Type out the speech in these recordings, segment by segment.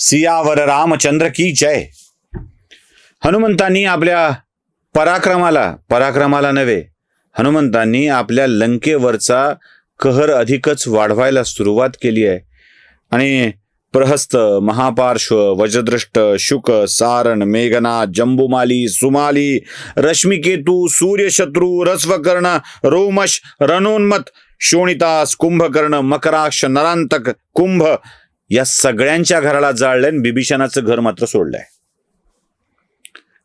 सियावर रामचंद्र की जय. हनुमंतांनी आपल्या पराक्रमाला पराक्रमाला नव्हे हनुमंतांनी आपल्या लंकेवरचा कहर अधिकच वाढवायला सुरुवात केली आहे. आणि प्रहस्त महापार्श्व वज्रदृष्ट शुक सारण मेघना जंबुमाली सुमाली रश्मिकेतू सूर्यशत्रू रस्वकर्ण रोमश रणोन्मत शोणितास कुंभकर्ण मकराक्ष नरांतक कुंभ या सगळ्यांच्या घराला जाळलंय आणि बिभीषणाचं घर मात्र सोडलंय.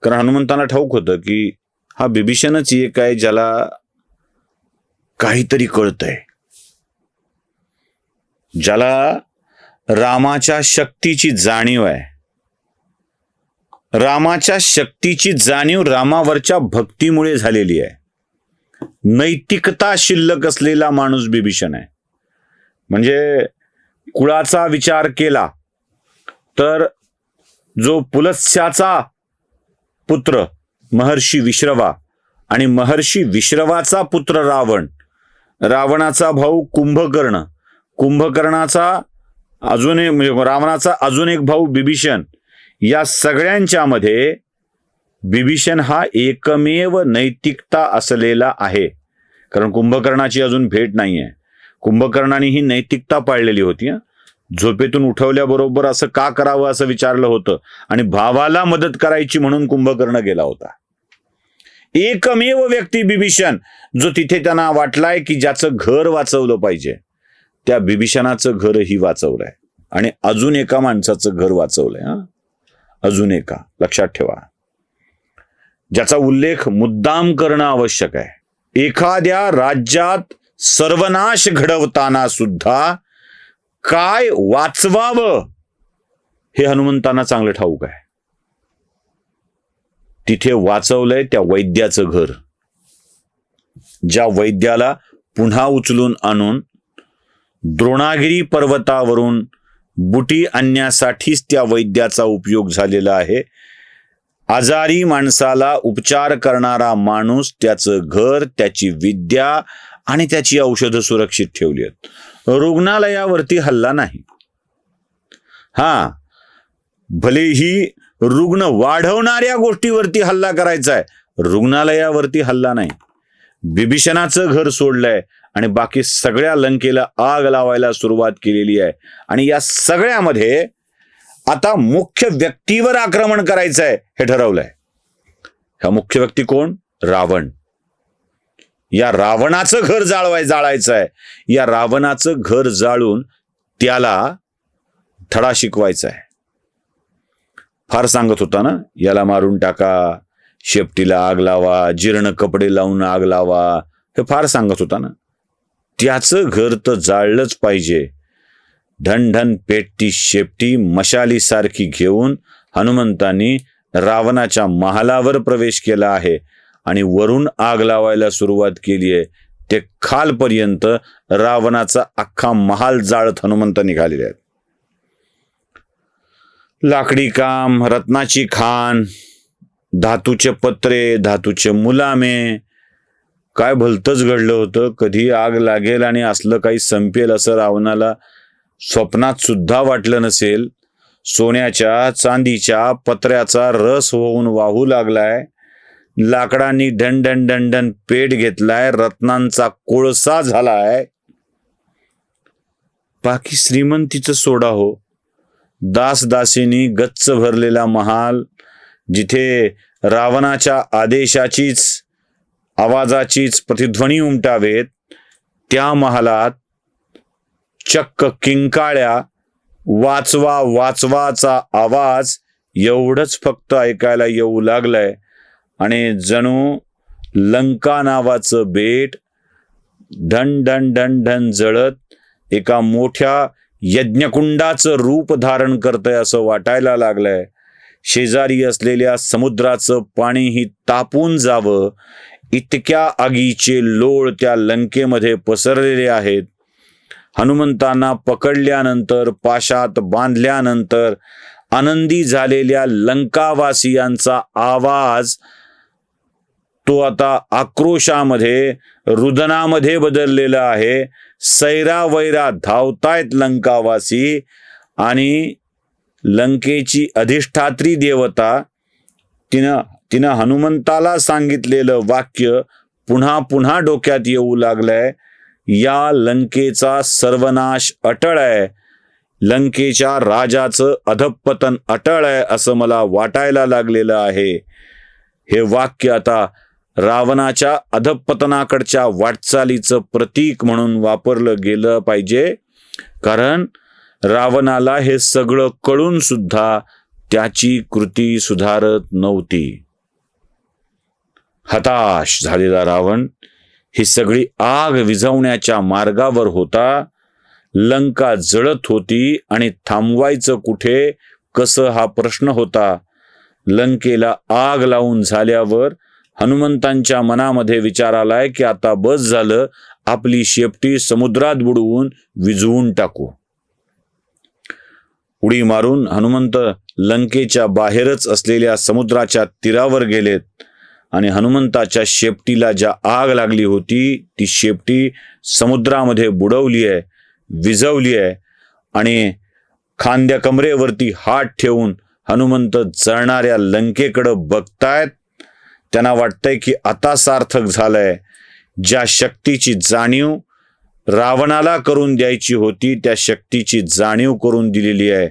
कारण हनुमंतांना ठाऊक होतं की हा बिभीषणच एक आहे ज्याला काहीतरी कळतंय. ज्याला रामाच्या शक्तीची जाणीव आहे. रामाच्या शक्तीची जाणीव रामावरच्या भक्तीमुळे झालेली आहे. नैतिकता शिल्लक असलेला माणूस बिभीषण आहे. म्हणजे कुळाचा विचार केला तर जो पुलस्याचा पुत्र महर्षी विश्रवा आणि महर्षी विश्रवाचा पुत्र रावण रावणाचा भाऊ कुंभकर्ण कुंभकर्णाचा अजून एक म्हणजे रावणाचा अजून एक भाऊ बिभीषण या सगळ्यांच्या मध्ये बिभीषण हा एकमेव नैतिकता असलेला आहे. कारण कुंभकर्णाची अजून भेट नाही आहे कुंभकर्णाने ही नैतिकता पाळलेली होती झोपेतून उठवल्याबरोबर असं का करावं असं विचारलं होतं आणि भावाला मदत करायची म्हणून कुंभकर्ण गेला होता. एकमेव व्यक्ती बिभीषण जो तिथे त्यांना वाटलाय की ज्याचं घर वाचवलं पाहिजे. त्या बिभीषणाचं घरही वाचवलंय आणि अजून एका माणसाचं घर वाचवलंय हा. अजून एका. लक्षात ठेवा. ज्याचा उल्लेख मुद्दाम करणं आवश्यक आहे. एखाद्या राज्यात सर्वनाश घडवताना सुद्धा काय वाचवावं? हे हनुमंतांना चांगलं ठाऊक आहे. तिथे वाचवलंय त्या वैद्याचं घर. ज्या वैद्याला पुन्हा उचलून आणून द्रोणागिरी पर्वतावरून बुटी आणण्यासाठीच त्या वैद्याचा उपयोग झालेला आहे. आजारी माणसाला उपचार करणारा माणूस त्याचं घर त्याची विद्या आणि त्याची औषधं सुरक्षित ठेवली आहेत. रुग्णालयावरती हल्ला नाही. हा भलेही रुग्ण वाढवणाऱ्या गोष्टीवरती हल्ला करायचा आहे रुग्णालयावरती हल्ला नाही. बिभीषणाचं घर सोडलंय आणि बाकी सगळ्या लंकेला आग लावायला सुरुवात केलेली आहे. आणि या सगळ्यामध्ये आता मुख्य व्यक्तीवर आक्रमण करायचं आहे हे ठरवलंय. हा मुख्य व्यक्ती कोण? रावण. या रावणाचं घर जाळवाय जाळायचं आहे या रावणाचं घर जाळून त्याला धडा शिकवायचा आहे फार सांगत होता ना याला मारून टाका शेपटीला आग लावा जीर्ण कपडे लावून आग लावा हे फार सांगत होता ना. त्याचं घर तर जाळलंच पाहिजे. ढणढण पेटती शेपटी मशालीसारखी घेऊन हनुमंतांनी रावणाच्या महालावर प्रवेश केला आहे. आणि वरून आग लावायला सुरुवात केली आहे. ते खालपर्यंत रावणाचा अख्खा महाल जाळत हनुमंत निघालेले आहेत. लाकडी काम रत्नाची खान धातूचे पत्रे धातूचे मुलामे. काय भलतंच घडलं होतं. कधी आग लागेल आणि असलं काही संपेल असं रावणाला स्वप्नात सुद्धा वाटलं नसेल. सोन्याच्या चांदीच्या पत्र्याचा रस होऊन वाहू लागलाय. लाकडांनी डंडन डंडन पेट घेतलाय रत्नांचा कोळसा झालाय. बाकी श्रीमंतीचं सोडा हो. दासदासीनी गच्च भरलेला महाल जिथे रावणाच्या आदेशाचीच आवाजाचीच प्रतिध्वनी उमटावेत त्या महालात चक्क किंकाळ्या वाचवा वाचवाचा आवाज एवढंच फक्त ऐकायला येऊ लागलाय. आणि जणू लंका नावाचं बेट ढन ढन ढन ढन जळत एका मोठ्या यज्ञकुंडाचं रूप धारण करतंय असं वाटायला लागलंय. शेजारी असलेल्या समुद्राचं पाणीही तापून जावं. इतक्या आगीचे लोळ त्या लंकेमध्ये पसरलेले आहेत. हनुमंतांना पकडल्यानंतर पाशात बांधल्यानंतर आनंदी झालेल्या लंकावासियांचा आवाज तो आता आक्रोशामध्ये रुदनामध्ये बदललेला आहे. सैरा वैरा धावतायत लंकावासी आणि लंकेची अधिष्ठात्री देवता तिनं तिनं हनुमंताला सांगितलेलं वाक्य पुन्हा पुन्हा डोक्यात येऊ लागलंय. या लंकेचा सर्वनाश अटळ आहे. लंकेच्या राजाचं अधपतन अटळ आहे असं मला वाटायला लागलेलं आहे. हे वाक्य आता रावणाच्या अधपतनाकडच्या वाटचालीचं प्रतीक म्हणून वापरलं गेलं पाहिजे. कारण रावणाला हे सगळं कळून सुद्धा त्याची कृती सुधारत नव्हती. हताश झालेला रावण ही सगळी आग विझवण्याच्या मार्गावर होता. लंका जळत होती आणि थांबवायचं कुठे कसं हा प्रश्न होता. लंकेला आग लावून झाल्यावर हनुमंतांच्या मनामध्ये विचार आलाय की आता बस झालं आपली शेपटी समुद्रात बुडवून विझवून टाकू. उडी मारून हनुमंत लंकेच्या बाहेरच असलेल्या समुद्राच्या तीरावर गेलेत आणि हनुमंताच्या शेपटीला ज्या आग लागली होती ती शेपटी समुद्रामध्ये बुडवली आहे विझवली आहे आणि खांद्या कमरेवरती हात ठेवून हनुमंत जळणाऱ्या लंकेकडं बघतायत. त्यांना वाटतंय की आता सार्थक झालंय. ज्या शक्तीची जाणीव रावणाला करून द्यायची होती त्या शक्तीची जाणीव करून दिलेली आहे.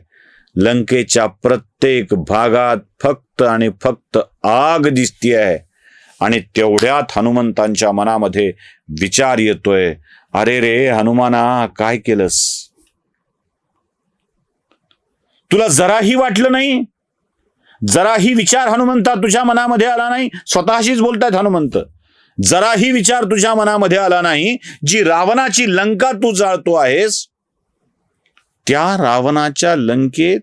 लंकेच्या प्रत्येक भागात फक्त आणि फक्त आग दिसती आहे आणि तेवढ्यात हनुमंतांच्या मनामध्ये विचार येतोय. अरे रे हनुमाना काय केलंस? तुला जराही वाटलं नाही? जराही विचार हनुमंता तुझ्या मनामध्ये आला नाही. स्वतःशीच बोलतायत हनुमंत. जराही विचार तुझ्या मनामध्ये आला नाही. जी रावणाची लंका तू जाळतो आहेस त्या रावणाच्या लंकेत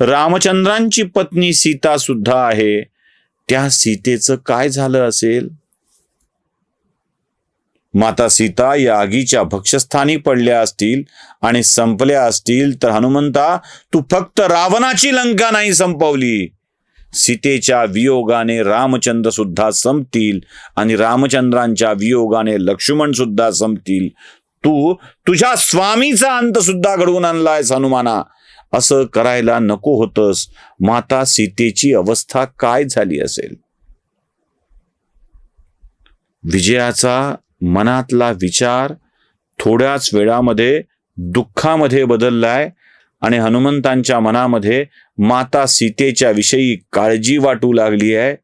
रामचंद्रांची पत्नी सीता सुद्धा आहे. त्या सीतेचं काय झालं असेल? माता सीता या आगीच्या भक्षस्थानी पडल्या असतील आणि संपल्या असतील तर हनुमंता तू फक्त रावणाची लंका नाही संपवली. सीतेच्या वियोगाने रामचंद्र सुद्धा संपतील आणि रामचंद्रांच्या वियोगाने लक्ष्मण सुद्धा संपतील. तू तुझ्या स्वामीचा अंत सुद्धा घडवून आणलायस हनुमाना. असं करायला नको होतस. माता सीतेची अवस्था काय झाली असेल? विजयाचा मनातला विचार थोड्याच वेळामध्ये दुःखामध्ये बदललाय आणि हनुमंतांच्या मनामध्ये माता सीतेच्या विषयी काळजी वाटू लागली आहे.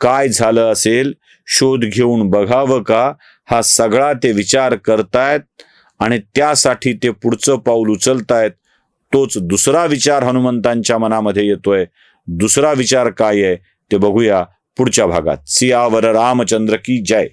काय झालं असेल शोध घेऊन बघावं का? हा सगळा ते विचार करतायत आणि त्यासाठी ते पुढचं पाऊल उचलतायत. तोच दुसरा विचार हनुमंतांच्या मनामध्ये येतोय. दुसरा विचार काय आहे ते बघूया पुढच्या भागात. सियावर रामचंद्र की जय.